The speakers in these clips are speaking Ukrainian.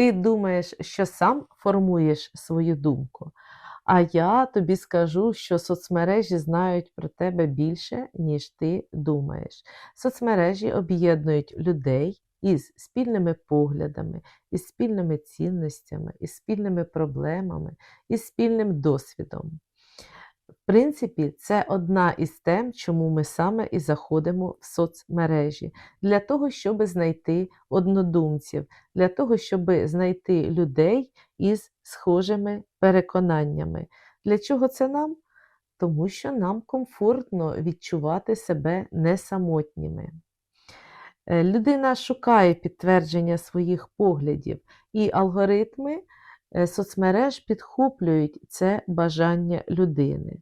Ти думаєш, що сам формуєш свою думку. А я тобі скажу, що соцмережі знають про тебе більше, ніж ти думаєш. Соцмережі об'єднують людей із спільними поглядами, із спільними цінностями, із спільними проблемами, із спільним досвідом. Принципі, це одна із тем, чому ми саме і заходимо в соцмережі, для того, щоб знайти однодумців, для того, щоб знайти людей із схожими переконаннями. Для чого це нам? Тому що нам комфортно відчувати себе не самотніми. Е, Людина шукає підтвердження своїх поглядів, і алгоритми е, соцмереж підхоплюють це бажання людини.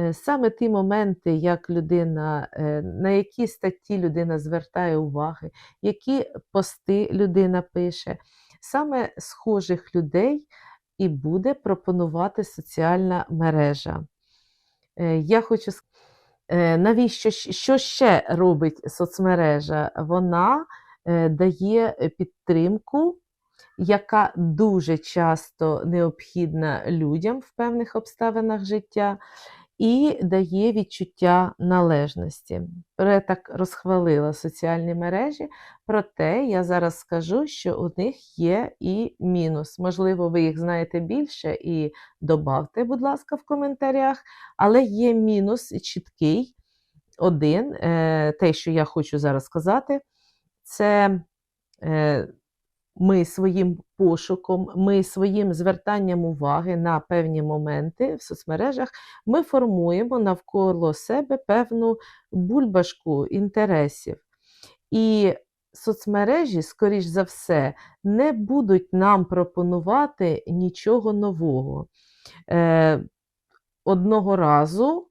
Е, Саме ті моменти, як людина, е, на які статті людина звертає уваги, які пости людина пише, саме схожих людей і буде пропонувати соціальна мережа. Е, Я хочу сказати, навіщо що ще робить соцмережа? Вона дає підтримку, яка дуже часто необхідна людям в певних обставинах життя, і дає відчуття належності. Я так розхвалила соціальні мережі, проте я зараз скажу, що у них є і мінус. Можливо, ви їх знаєте більше і добавте, будь ласка, в коментарях. Але є мінус чіткий один, е, те, що я хочу зараз сказати, це е, ми своїм пошуком, ми своїм звертанням уваги на певні моменти в соцмережах, ми формуємо навколо себе певну бульбашку інтересів. І соцмережі, скоріш за все, не будуть нам пропонувати нічого нового. Е, одного разу,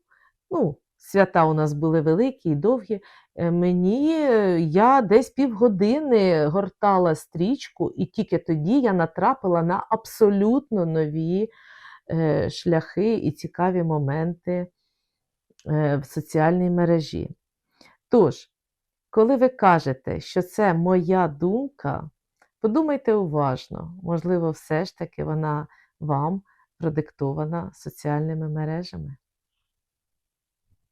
ну, свята у нас були великі і довгі. е, Мені е, я десь півгодини гортала стрічку, і тільки тоді я натрапила на абсолютно нові е, шляхи і цікаві моменти в соціальній мережі. Тож, коли ви кажете, що це моя думка, подумайте уважно, можливо, все ж таки вона вам продиктована соціальними мережами.